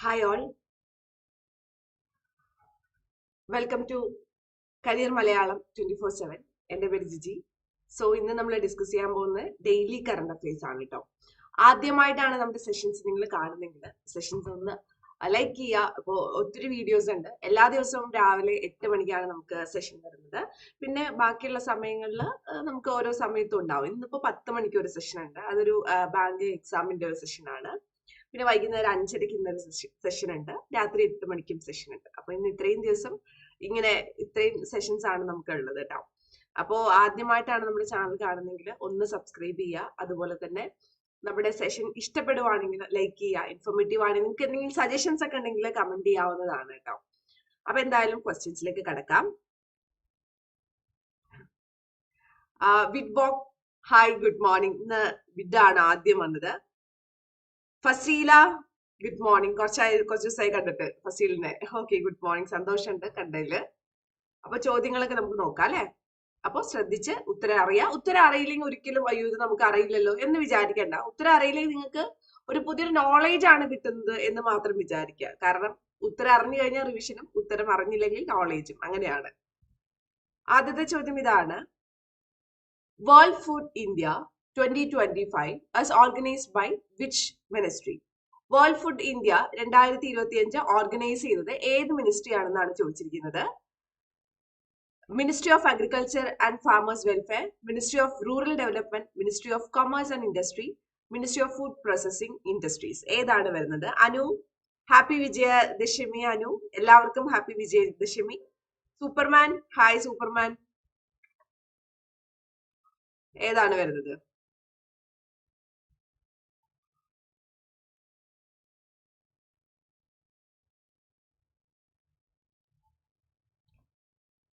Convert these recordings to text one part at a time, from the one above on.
Hi all welcome to career Malayalam twenty four seven എന്റെ പേര് Jiji. So ഇന്ന് നമ്മൾ ഡിസ്കസ് ചെയ്യാൻ പോകുന്നത് ഡെയിലി കറണ്ട് അഫയേഴ്സ് ആണ് കേട്ടോ ആദ്യമായിട്ടാണ് നമ്മുടെ സെഷൻസ് നിങ്ങൾ കാണുന്നെങ്കിൽ സെഷൻസ് ഒന്ന് ലൈക്ക് ചെയ്യുക. ഇപ്പോൾ ഒത്തിരി വീഡിയോസ് ഉണ്ട്. എല്ലാ ദിവസവും രാവിലെ എട്ട് മണിക്കാണ് നമുക്ക് സെഷൻ വരുന്നത്. പിന്നെ ബാക്കിയുള്ള സമയങ്ങളിൽ നമുക്ക് ഓരോ സമയത്തും ഉണ്ടാവും. ഇന്നിപ്പോൾ പത്ത് മണിക്ക് ഒരു സെഷൻ ഉണ്ട്. അതൊരു ബാങ്ക് എക്സാമിന്റെ ഒരു സെഷൻ ആണ്. പിന്നെ വൈകുന്നേരം അഞ്ചരയ്ക്ക് ഇന്നൊരു സെഷൻ ഉണ്ട് രാത്രി എട്ട് മണിക്കും സെഷൻ ഉണ്ട് അപ്പൊ ഇന്ന് ഇത്രയും ദിവസം ഇങ്ങനെ ഇത്രയും സെഷൻസ് ആണ് നമുക്ക് ഉള്ളത് കേട്ടോ. അപ്പോൾ ആദ്യമായിട്ടാണ് നമ്മുടെ ചാനൽ കാണുന്നെങ്കിൽ ഒന്ന് സബ്സ്ക്രൈബ് ചെയ്യുക. അതുപോലെ തന്നെ നമ്മുടെ സെഷൻ ഇഷ്ടപ്പെടുവാണെങ്കിൽ ലൈക്ക് ചെയ്യുക. ഇൻഫോർമേറ്റീവ് ആണെങ്കിൽ നിങ്ങൾക്ക് എന്തെങ്കിലും സജഷൻസ് ഒക്കെ ഉണ്ടെങ്കിൽ കമന്റ് ചെയ്യാവുന്നതാണ് കേട്ടോ. അപ്പൊ എന്തായാലും ക്വസ്റ്റ്യൻസിലേക്ക് കിടക്കാം. വിഡ് ബോക് ഹായ് ഗുഡ് മോർണിംഗ്. ഇന്ന് ആണ് ആദ്യം വന്നത്. ഫസീല ഗുഡ് മോർണിംഗ് കുറച്ചായി കുറച്ച് ദിവസമായി കണ്ടിട്ട് ഫസീലിനെ. ഓക്കെ ഗുഡ് മോർണിംഗ് സന്തോഷമുണ്ട് കണ്ടതിൽ. അപ്പൊ ചോദ്യങ്ങളൊക്കെ നമുക്ക് നോക്കാം അല്ലെ? അപ്പൊ ശ്രദ്ധിച്ച് ഉത്തരം അറിയാം. ഉത്തരം അറിയില്ലെങ്കിൽ ഒരിക്കലും അയ്യോ ഇത് നമുക്ക് അറിയില്ലല്ലോ എന്ന് വിചാരിക്കണ്ട. ഉത്തരം അറിയില്ലെങ്കിൽ നിങ്ങൾക്ക് ഒരു പുതിയൊരു നോളേജ് ആണ് കിട്ടുന്നത് എന്ന് മാത്രം വിചാരിക്കുക. കാരണം ഉത്തരം അറിഞ്ഞു കഴിഞ്ഞാൽ റിവിഷനും ഉത്തരം അറിഞ്ഞില്ലെങ്കിൽ നോളേജും അങ്ങനെയാണ്. ആദ്യത്തെ ചോദ്യം ഇതാണ്. World food India 2025 as organized by which ministry? World food India രണ്ടായിരത്തി ഇരുപത്തി അഞ്ച് ഓർഗനൈസ് ചെയ്തത് ഏത് മിനിസ്ട്രി ആണെന്നാണ് ചോദിച്ചിരിക്കുന്നത്? Ministry of agriculture and farmers welfare ministry of rural development ministry of commerce and industry ministry of food processing industries ഏതാണ് വരുന്നത്? Anu happy Vijayadashami Anu. എല്ലാവർക്കും happy Vijayadashami Superman hi Superman ഏതാണ് വരുന്നത്?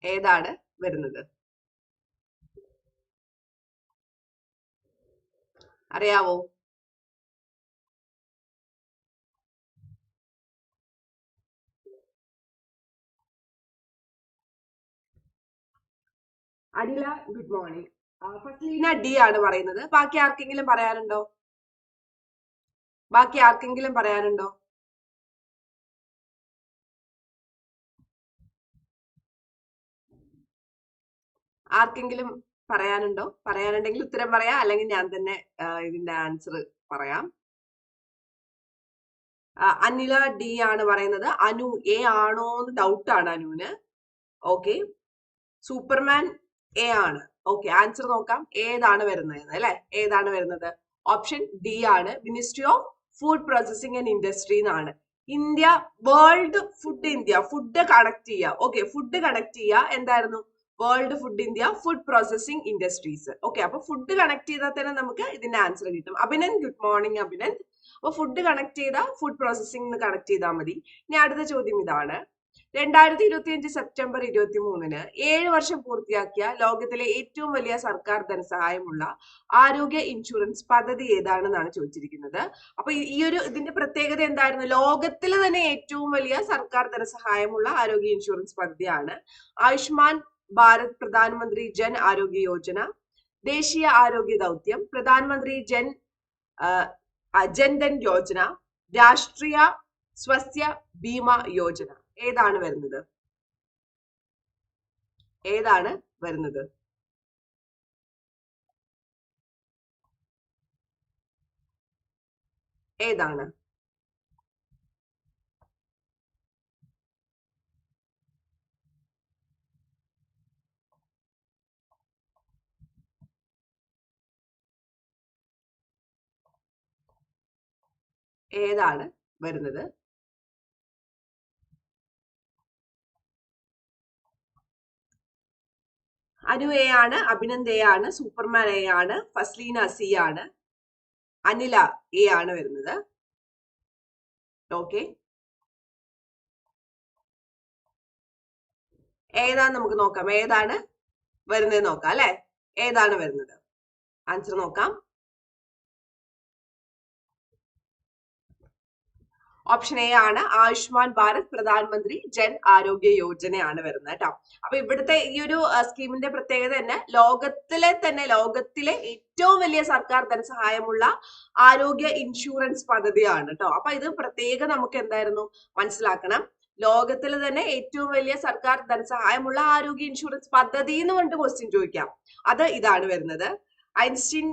ഏതാണ് വരുന്നത്? അറിയാവോ? Anila good morning. Fasleena D ആണ് പറയുന്നത്. ബാക്കി ആർക്കെങ്കിലും പറയാനുണ്ടോ? ബാക്കി ആർക്കെങ്കിലും പറയാനുണ്ടോ? ആർക്കെങ്കിലും പറയാനുണ്ടോ? പറയാനുണ്ടെങ്കിൽ ഉത്തരം പറയാം. അല്ലെങ്കിൽ ഞാൻ തന്നെ ഇതിന്റെ ആൻസർ പറയാം. അനില ഡി ആണ് പറയുന്നത്. അനു എ ആണോ എന്ന് ആണ് അനുവിന്. ഓക്കെ സൂപ്പർമാൻ എ ആണ്. ഓക്കെ ആൻസർ നോക്കാം. ഏതാണ് വരുന്നത്? അല്ലെ? ഏതാണ് വരുന്നത്? ഓപ്ഷൻ ഡി ആണ്. Ministry of food processing and industry എന്നാണ്. India world food India. Food connect ചെയ്യുക ഓക്കെ ഫുഡ് കണക്ട് ചെയ്യുക എന്തായിരുന്നു? World food India food processing industries okay അപ്പൊ ഫുഡ് കണക്ട് ചെയ്താൽ തന്നെ നമുക്ക് ഇതിന്റെ ആൻസർ കിട്ടും. Abhinand good morning Abhinand. അപ്പൊ ഫുഡ് കണക്ട് ചെയ്താൽ ഫുഡ് പ്രോസസിംഗ് കണക്ട് ചെയ്താൽ മതി. ഇനി അടുത്ത ചോദ്യം ഇതാണ്. രണ്ടായിരത്തി ഇരുപത്തി അഞ്ച് സെപ്റ്റംബർ ഇരുപത്തി മൂന്നിന് ഏഴ് വർഷം പൂർത്തിയാക്കിയ ലോകത്തിലെ ഏറ്റവും വലിയ സർക്കാർ ധനസഹായമുള്ള ആരോഗ്യ ഇൻഷുറൻസ് പദ്ധതി ഏതാണെന്നാണ് ചോദിച്ചിരിക്കുന്നത്. അപ്പൊ ഈ ഒരു ഇതിന്റെ പ്രത്യേകത എന്തായിരുന്നു? ലോകത്തിലെ തന്നെ ഏറ്റവും വലിയ സർക്കാർ ധനസഹായമുള്ള ആരോഗ്യ ഇൻഷുറൻസ് പദ്ധതിയാണ് ആയുഷ്മാൻ ഭാരത് പ്രധാനമന്ത്രി ജൻ ആരോഗ്യ യോജന ദേശീയ ആരോഗ്യ ദൗത്യം പ്രധാനമന്ത്രി ജൻ ജൻധൻ യോജന രാഷ്ട്രീയ സ്വസ്യ ഭീമ യോജന. ഏതാണ് വരുന്നത്? ഏതാണ് വരുന്നത്? ഏതാണ്? ഏതാണ് വരുന്നത്? അനു എ ആണ് അഭിനന്ദ് എ ആണ് സൂപ്പർമാൻ എ ആണ് ഫസ്ലീന സി ആണ് അനില എ ആണ് വരുന്നത്. ഓക്കെ ഏതാണ് നമുക്ക് നോക്കാം? ഏതാണ് വരുന്നത് നോക്കാം അല്ലെ? ഏതാണ് വരുന്നത്? ആൻസർ നോക്കാം. ഓപ്ഷൻ എ ആണ് ആയുഷ്മാൻ ഭാരത് പ്രധാനമന്ത്രി ജൻ ആരോഗ്യ യോജനയാണ് വരുന്നത് കേട്ടോ. അപ്പൊ ഇവിടുത്തെ ഈ ഒരു സ്കീമിന്റെ പ്രത്യേകത തന്നെ ലോകത്തിലെ തന്നെ ലോകത്തിലെ ഏറ്റവും വലിയ സർക്കാർ ധനസഹായമുള്ള ആരോഗ്യ ഇൻഷുറൻസ് പദ്ധതിയാണ് കേട്ടോ. അപ്പൊ ഇത് പ്രത്യേകം നമുക്ക് എന്തായിരുന്നു മനസ്സിലാക്കണം. ലോകത്തിൽ തന്നെ ഏറ്റവും വലിയ സർക്കാർ ധനസഹായമുള്ള ആരോഗ്യ ഇൻഷുറൻസ് പദ്ധതി എന്ന് പറഞ്ഞിട്ട് ക്വസ്റ്റ്യൻ ചോദിക്കാം. അത് ഇതാണ് വരുന്നത്. Einstein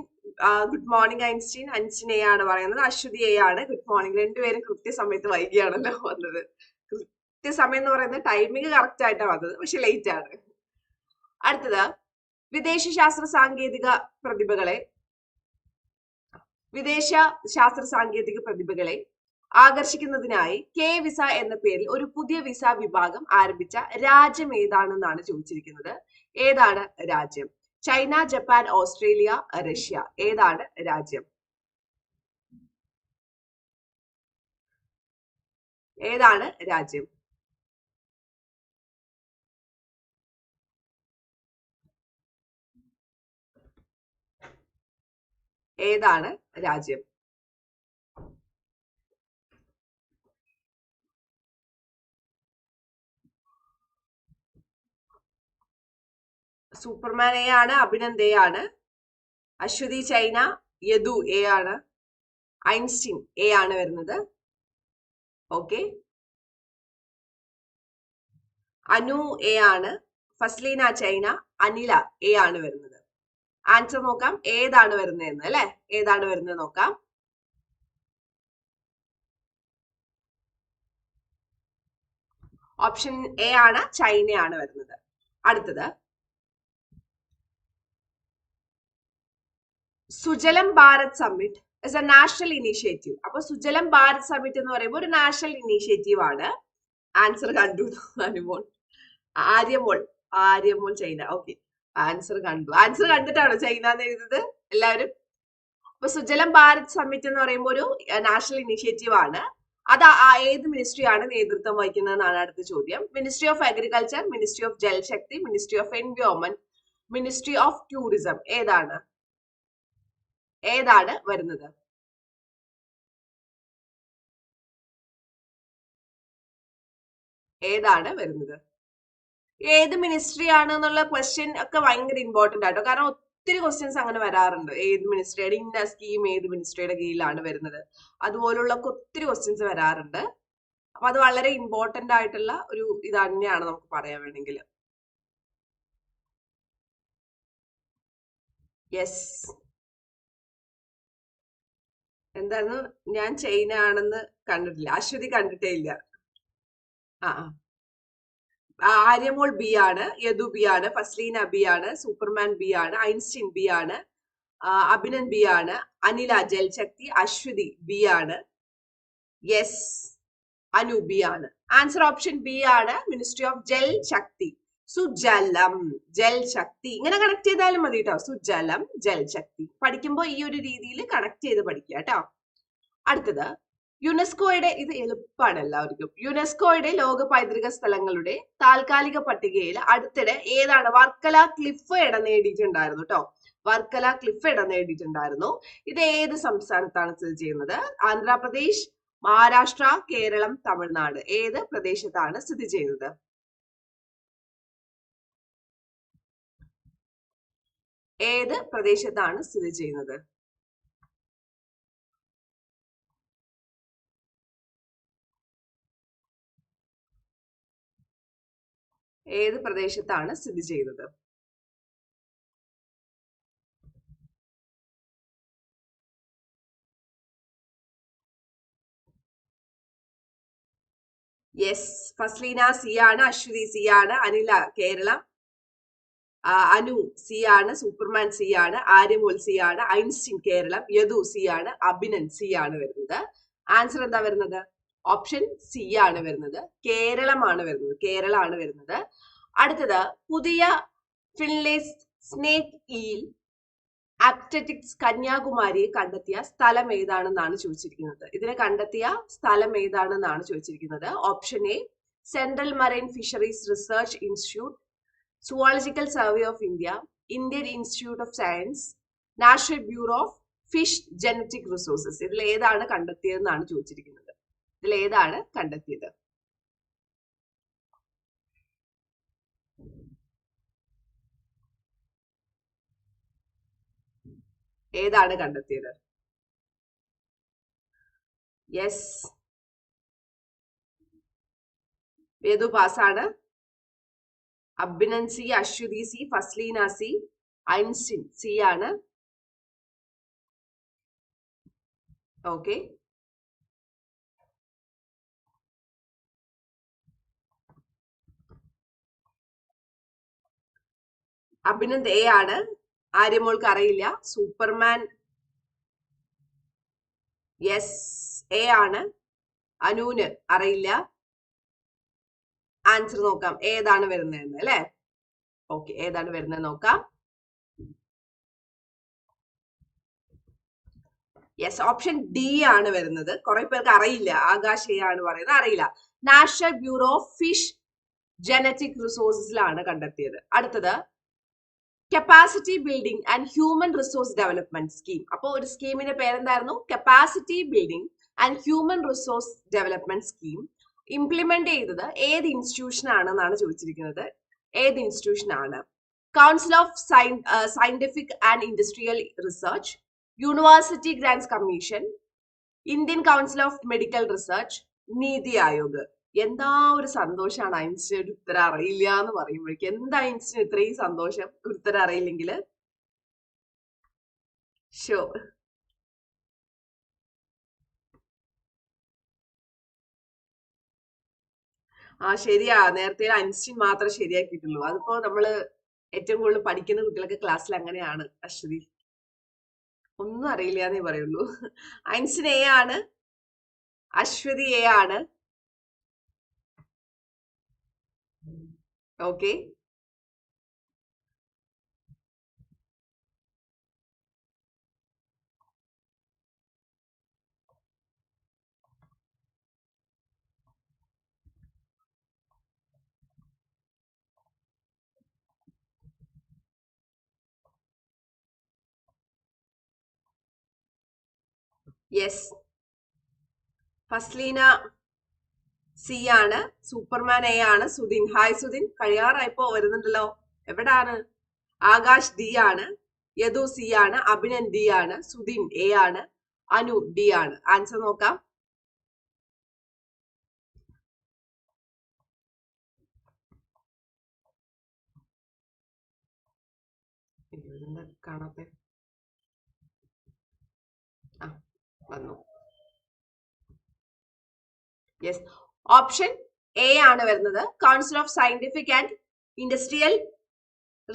good morning Einstein. Einstein ആണ് പറയുന്നത്. അശ്വതി എ ആണ്. Good morning. രണ്ടുപേരും കൃത്യസമയത്ത് വൈകിയാണല്ലോ വന്നത്. കൃത്യസമയം എന്ന് പറയുന്നത് ടൈമിംഗ് കറക്റ്റ് ആയിട്ടാണ് വന്നത്. പക്ഷെ ലേറ്റ് ആണ്. അടുത്തത്. വിദേശ ശാസ്ത്ര സാങ്കേതിക പ്രതിഭകളെ. വിദേശ ശാസ്ത്ര സാങ്കേതിക പ്രതിഭകളെ ആകർഷിക്കുന്നതിനായി കെ വിസ എന്ന പേരിൽ ഒരു പുതിയ വിസ വിഭാഗം ആരംഭിച്ച രാജ്യം ഏതാണെന്നാണ് ചോദിച്ചിരിക്കുന്നത്. ഏതാണ് രാജ്യം? China Japan Australia Russia. ഏതാണ് രാജ്യം? ഏതാണ് രാജ്യം? ഏതാണ് രാജ്യം? സൂപ്പർമാൻ എ ആണ് അഭിനന്ദ് എ ആണ് അശ്വതി ചൈന യദു എ ആണ്. ഐൻസ്റ്റീൻ എ ആണ് വരുന്നത്. ഓക്കെ. അനു എ ആണ്. ഫസ്ലീന ചൈന അനില എ ആണ് വരുന്നത്. ആൻസർ നോക്കാം. ഏതാണ് വരുന്നതെന്ന് അല്ലെ? ഏതാണ് വരുന്നത് നോക്കാം. ഓപ്ഷൻ എ ആണ് ചൈനയാണ് വരുന്നത്. അടുത്തത്. Sujalam Bharat summit is a national initiative അപ്പൊ സുജലം ഭാരത് സമ്മിറ്റ് എന്ന് പറയുമ്പോൾ ഒരു നാഷണൽ ഇനീഷ്യേറ്റീവ് ആണ്. ആൻസർ കണ്ടു Anumol. Aryamol. Aryamol China. Okay answer കണ്ടു. ആൻസർ കണ്ടിട്ടാണോ ചൈന എന്ന് എഴുതുന്നത് എല്ലാവരും? അപ്പൊ സുജലം ഭാരത് സമ്മിറ്റ് എന്ന് പറയുമ്പോൾ ഒരു നാഷണൽ ഇനീഷ്യേറ്റീവ് ആണ്. അത് ഏത് മിനിസ്ട്രിയാണ് നേതൃത്വം വഹിക്കുന്നതെന്നാണ് അടുത്ത ചോദ്യം. Ministry of agriculture ministry of Jal Shakti ministry of environment ministry of tourism ഏതാണ്? ഏതാണ് വരുന്നത്? ഏതാണ് വരുന്നത്? ഏത് മിനിസ്ട്രി ആണ് എന്നുള്ള ക്വസ്റ്റ്യൻ ഒക്കെ ഭയങ്കര ഇമ്പോർട്ടന്റ് ആട്ടോ. കാരണം ഒത്തിരി ക്വസ്റ്റ്യൻസ് അങ്ങനെ വരാറുണ്ട്. ഏത് മിനിസ്ട്രിയുടെ ഇന്ന സ്കീം ഏത് മിനിസ്ട്രിയുടെ കീഴിലാണ് വരുന്നത്. അതുപോലുള്ള ഒത്തിരി ക്വസ്റ്റ്യൻസ് വരാറുണ്ട്. അപ്പൊ അത് വളരെ ഇമ്പോർട്ടന്റ് ആയിട്ടുള്ള ഒരു ഇത് തന്നെയാണ് നമുക്ക് പറയാൻ വേണമെങ്കിൽ. യെസ് എന്തായിരുന്നു ഞാൻ ചൈന ആണെന്ന് കണ്ടിട്ടില്ല. അശ്വതി കണ്ടിട്ടേ ഇല്ല. ആ ആര്യമോൾ ബി ആണ് യദു ബി ആണ് ഫസ്ലീന ബി ആണ് സൂപ്പർമാൻ ബി ആണ് ഐൻസ്റ്റീൻ ബി ആണ് അഭിനൻ ബി ആണ് അനില ജൽശക്തി അശ്വതി ബി ആണ് യെസ് അനു ബി ആണ്. ആൻസർ ഓപ്ഷൻ ബി ആണ് മിനിസ്ട്രി ഓഫ് ജൽ ശക്തി സുജലം ജൽശക്തി ഇങ്ങനെ കണക്ട് ചെയ്താലും മതി കേട്ടോ സുജലം ജൽശക്തി പഠിക്കുമ്പോൾ ഈ ഒരു രീതിയിൽ കണക്ട് ചെയ്ത് പഠിക്കുക കേട്ടോ അടുത്തത് യുനെസ്കോയുടെ ഇത് എളുപ്പമാണ് എല്ലാവർക്കും. യുനെസ്കോയുടെ ലോക പൈതൃക സ്ഥലങ്ങളുടെ താൽക്കാലിക പട്ടികയിൽ അടുത്തിടെ ഏതാണ്? വർക്കല ക്ലിഫ് ഇടം നേടിയിട്ടുണ്ടായിരുന്നു കേട്ടോ വർക്കല ക്ലിഫ് ഇടം നേടിയിട്ടുണ്ടായിരുന്നു. ഇത് ഏത് സംസ്ഥാനത്താണ് സ്ഥിതി ചെയ്യുന്നത്? ആന്ധ്രാപ്രദേശ് മഹാരാഷ്ട്ര കേരളം തമിഴ്നാട്. ഏത് പ്രദേശത്താണ് സ്ഥിതി ചെയ്യുന്നത്? ഏത് പ്രദേശത്താണ് സ്ഥിതി ചെയ്യുന്നത്? ഏത് പ്രദേശത്താണ് സ്ഥിതി ചെയ്യുന്നത്? യെസ് ഫസ്ലീന സി ആണ് അശ്വതി സി ആണ് അനില കേരളം. അനു സി ആണ് സൂപ്പർമാൻ സി ആണ് ആര്യമോൾ സി ആണ് ഐൻസ്റ്റീൻ കേരളം യദു സി ആണ് അഭിനൻ സി ആണ് വരുന്നത്. ആൻസർ എന്താ വരുന്നത്? ഓപ്ഷൻ സി ആണ് വരുന്നത്. കേരളമാണ് വരുന്നത്. കേരളമാണ് വരുന്നത്. അടുത്തത് പുതിയ ഫിൻലേസ് സ്നേക് ഈൽ അപ്റ്ററ്റിക്സ് കന്യാകുമാരിയെ കണ്ടെത്തിയ സ്ഥലം ഏതാണെന്നാണ് ചോദിച്ചിരിക്കുന്നത്? ഇതിനെ കണ്ടെത്തിയ സ്ഥലം ഏതാണെന്നാണ് ചോദിച്ചിരിക്കുന്നത്? Option A central marine fisheries research institute zoological survey of India Indian institute of science national bureau of fish genetic resources ഇതിൽ ഏതാണ് കണ്ടെത്തിയതെന്നാണ് ചോദിച്ചിരിക്കുന്നത്. ഇതിൽ ഏതാണ് കണ്ടെത്തിയത്? ഏതാണ് കണ്ടെത്തിയത്? യെസ് ഏതു പാസ്സാണ് Abhinan C Aswathi C Fasleena C Einstein C ആണ്. ഓക്കെ അഭിനന്ദ് എ ആണ്. ആര്യമോൾക്ക് അറിയില്ല. സൂപ്പർമാൻ. യെസ് എ ആണ്. അനൂന് അറിയില്ല. ആൻസർ നോക്കാം. ഏതാണ് വരുന്നതെന്ന് അല്ലെ? ഓക്കെ ഏതാണ് വരുന്നത് നോക്കാം. യെസ് ഓപ്ഷൻ ഡി ആണ് വരുന്നത്. കുറെ പേർക്ക് അറിയില്ല. ആകാശയാണ് പറയുന്നത് അറിയില്ല. National bureau of fish genetic റിസോഴ്സിലാണ് കണ്ടെത്തിയത്. അടുത്തത് capacity building and human resource development scheme അപ്പോൾ ഒരു സ്കീമിന്റെ പേരെന്തായിരുന്നു? Capacity building and human resource development scheme implement ചെയ്തത് ഏത് ഇൻസ്റ്റിറ്റ്യൂഷൻ ആണെന്നാണ് ചോദിച്ചിരിക്കുന്നത്. ഏത് ഇൻസ്റ്റിറ്റ്യൂഷൻ ആണ്? Council of scientific and industrial research university grants commission Indian council of medical research NITI Aayog എന്താ ഒരു സന്തോഷമാണ് ഐൻസ്റ്റീൻ ഉത്തരം അറിയില്ല എന്ന് പറയുമ്പോഴേക്കും. എന്താ ഐൻസ്റ്റീൻ ഇത്രയും സന്തോഷം? ഉത്തരം അറിയില്ലെങ്കിൽ ഷോ ആ ശരിയാ. നേരത്തെ ഐൻസ്റ്റീൻ മാത്രം ശരിയാക്കിയിട്ടുള്ളൂ. അതിപ്പോ നമ്മൾ ഏറ്റവും കൂടുതൽ പഠിക്കുന്ന കുട്ടികളൊക്കെ ക്ലാസ്സിൽ അങ്ങനെയാണ് അശ്വതി. ഒന്നും അറിയില്ല എന്നേ പറയുള്ളൂ. ഐൻസ്റ്റീൻ എ ആണ്. അശ്വതി എ ആണ്. ഓക്കെ. യെസ് ഫസ്ലീന സി ആണ്. സൂപ്പർമാൻ എ ആണ്. സുദിൻ ഹായ് സുദിൻ കഴിയാറായപ്പോ വരുന്നുണ്ടല്ലോ. എവിടാണ്? ആകാശ് ഡി ആണ്. യദു സി ആണ്. അഭിനൻ ഡി ആണ്. സുദിൻ എ ആണ്. അനു ഡി ആണ്. ആൻസർ നോക്കാം. കാണാത്തെ ആ വന്നു യെസ് ഓപ്ഷൻ എ ആണ് വരുന്നത്. Council of scientific and industrial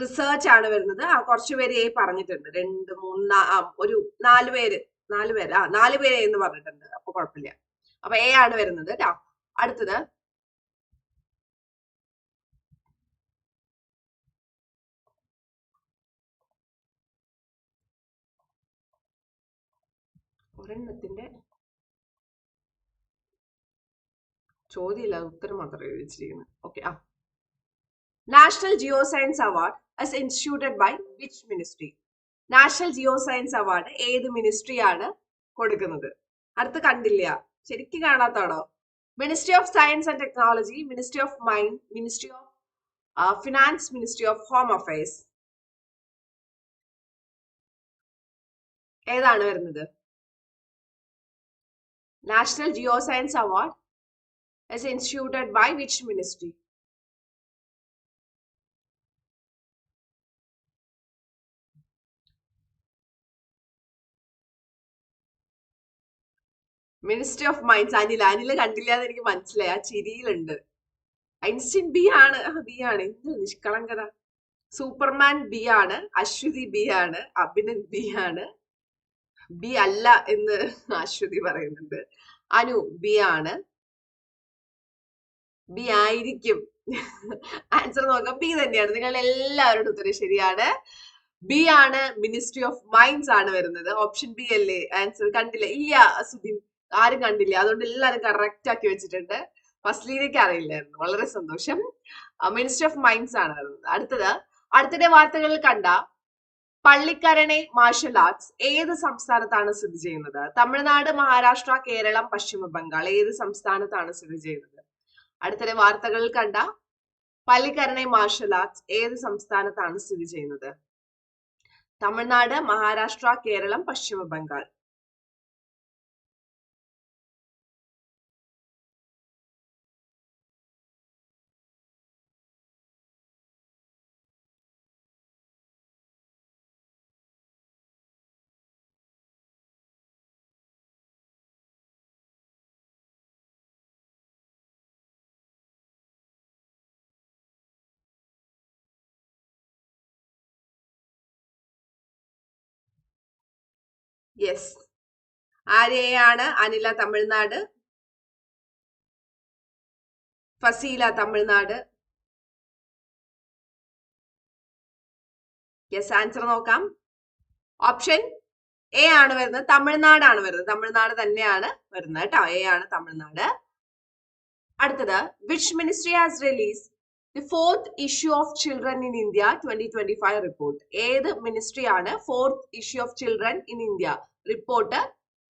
research ആണ് വരുന്നത്. ആ കുറച്ച് പേര് എ പറഞ്ഞിട്ടുണ്ട്. രണ്ട് മൂന്ന് ഒരു നാല് പേര്. നാല് പേര്. ആ നാല് പേര് എന്ന് പറഞ്ഞിട്ടുണ്ട്. അപ്പൊ കുഴപ്പമില്ല. അപ്പൊ എ ആണ് വരുന്നത് കേട്ടോ അടുത്തത്. ഒരെണ്ണത്തിന്റെ ചോദ്യമില്ല ഉത്തരം മാത്രമേ എഴുതിച്ചിരിക്കുന്നത് ഓക്കെ ആ. National geoscience award as instituted by which ministry national geoscience award ഏത് മിനിസ്ട്രിയാണ് കൊടുക്കുന്നത്? അടുത്ത് കണ്ടില്ല. ശരിക്കും കാണാത്താണോ ministry of science and technology ministry of mind ministry of finance ministry of home affairs ഏതാണ് വരുന്നത്? National Geoscience Award is instituted by which ministry? Ministry of minds Anil Anil കണ്ടില്ല എന്ന് എനിക്ക് മനസ്സിലായി. ആ ചിരിയിലുണ്ട്. ഐൻസ്റ്റീൻ ബി ആണ്. ബി ആണ്. എന്ത് നിഷ്കളങ്കത. സൂപ്പർമാൻ ബി ആണ്. അശ്വതി ബി ആണ്. അഭിനന്ദ് ബി ആണ്. ബി അല്ല എന്ന് അശ്വതി പറയുന്നുണ്ട്. അനു ബി ആണ്. ബി ആയിരിക്കും. ആൻസർ നോക്കാം. ബി തന്നെയാണ്. നിങ്ങൾ എല്ലാവരുടെ ഉത്തരം ശരിയാണ്. ബി ആണ് മിനിസ്ട്രി ഓഫ് മൈൻഡ്സ് ആണ് വരുന്നത്. ഓപ്ഷൻ ബി അല്ലേ? ആൻസർ കണ്ടില്ല. ഇല്ല സുബിൻ. ആരും കണ്ടില്ല. അതുകൊണ്ട് എല്ലാവരും കറക്റ്റ് ആക്കി വെച്ചിട്ടുണ്ട്. ഫസ്റ്റിലേക്ക് അറിയില്ലായിരുന്നു. വളരെ സന്തോഷം. മിനിസ്ട്രി ഓഫ് മൈൻഡ്സ് ആണ് വരുന്നത്. അടുത്തത്. അടുത്തിടെ വാർത്തകളിൽ കണ്ട പള്ളിക്കരണை മാർഷൽ ആർട്സ് ഏത് സംസ്ഥാനത്താണ് സ്ഥിതി ചെയ്യുന്നത്? തമിഴ്നാട് മഹാരാഷ്ട്ര കേരളം പശ്ചിമ ബംഗാൾ ഏത് സംസ്ഥാനത്താണ് സ്ഥിതി ചെയ്യുന്നത്? അടുത്തിടെ വാർത്തകളിൽ കണ്ട പള്ളിക്കരണെ മാർഷൽ ആർട്സ് ഏത് സംസ്ഥാനത്താണ് സ്ഥിതി ചെയ്യുന്നത്? തമിഴ്നാട് മഹാരാഷ്ട്ര കേരളം പശ്ചിമ ബംഗാൾ യെസ് ആരെയാണ് അനില തമിഴ്നാട്. ഫസീല തമിഴ്നാട്. യെസ് ആൻസർ നോക്കാം. ഓപ്ഷൻ എ ആണ് വരുന്നത് തമിഴ്നാടാണ് വരുന്നത്. തമിഴ്നാട് തന്നെയാണ് വരുന്നത് കേട്ടോ. എ ആണ് തമിഴ്നാട്. അടുത്തത് which ministry has release the fourth issue of children in India twenty twenty five report ഏത് മിനിസ്ട്രി ആണ് fourth issue of children in India report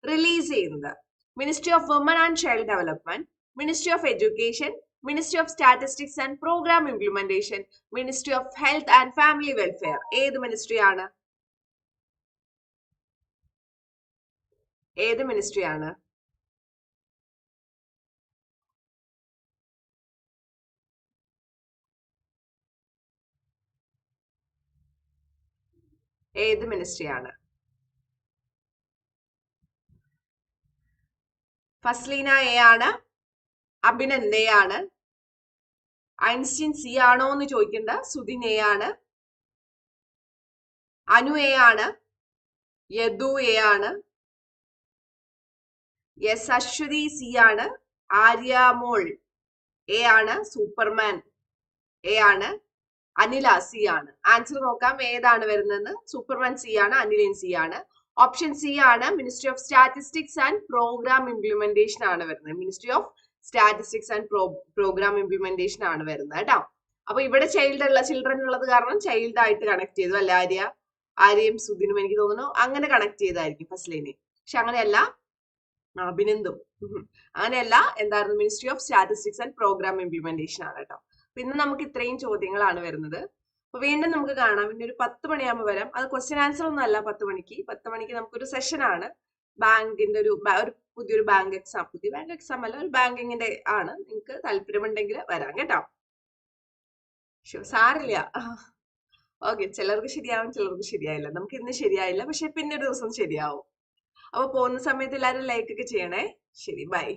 release ചെയ്യുന്നത്. Ministry of woman and child development ministry of education ministry of statistics and programme implementation ministry of health and family welfare ഏത് ministry ആണ്? ഏത് ministry ആണ്? ഏത് ministry Fasleena A ആണ് Abhinand A ആണ് Einstein C ആണോ എന്ന് ചോദിക്കേണ്ട സുദിൻ എ ആണ് അനു എ ആണ് യദു എ ആണ് എസ് അശ്വതി സി ആണ് ആര്യമോൾ എ ആണ് സൂപ്പർമാൻ എ ആണ് അനില സി ആണ്. ആൻസർ നോക്കാം ഏതാണ് വരുന്നത് സൂപ്പർമാൻ സി ആണ് അനിലൻ സി ആണ്. ഓപ്ഷൻ സി ആണ് ministry of statistics and programme implementation ആണ് വരുന്നത്. Ministry of statistics and programme implementation ആണ് വരുന്നത് കേട്ടോ. അപ്പൊ ഇവിടെ ചൈൽഡ് ഉള്ള ചിൽഡ്രൻ ഉള്ളത് കാരണം ചൈൽഡ് ആയിട്ട് കണക്ട് ചെയ്തു അല്ല ആര്യ? ആര്യയും സുദിനും എനിക്ക് തോന്നുന്നു അങ്ങനെ കണക്ട് ചെയ്തായിരിക്കും ഫസ്ലിനെ പക്ഷെ അങ്ങനെയല്ല അഭിനന്ദും. അങ്ങനെയല്ല എന്തായിരുന്നു? Ministry of statistics and programme implementation ആണ് കേട്ടോ. അപ്പൊ ഇന്ന് നമുക്ക് ഇത്രയും ചോദ്യങ്ങളാണ് വരുന്നത്. അപ്പൊ വീണ്ടും നമുക്ക് കാണാം. ഇനി ഒരു പത്ത് മണിയാകുമ്പോൾ വരാം. അത് ക്വസ്റ്റ്യൻ ആൻസർ ഒന്നും അല്ല പത്ത് മണിക്ക്. പത്ത് മണിക്ക് നമുക്കൊരു സെഷൻ ആണ്. ബാങ്കിന്റെ ഒരു ഒരു പുതിയൊരു ബാങ്ക് എക്സാം പുതിയ ബാങ്ക് എക്സാം അല്ല ഒരു ബാങ്കിങ്ങിന്റെ ആണ്. നിങ്ങൾക്ക് താല്പര്യമുണ്ടെങ്കിൽ വരാം കേട്ടോ. സാരില്ല. ഓക്കെ ചിലർക്ക് ശരിയാവും ചിലർക്ക് ശരിയായില്ല. നമുക്ക് ഇന്ന് ശരിയായില്ല. പക്ഷെ പിന്നെ ഒരു ദിവസം ശരിയാവും. അപ്പൊ പോകുന്ന സമയത്ത് എല്ലാവരും ലൈക്ക് ഒക്കെ ചെയ്യണേ. ശരി. ബൈ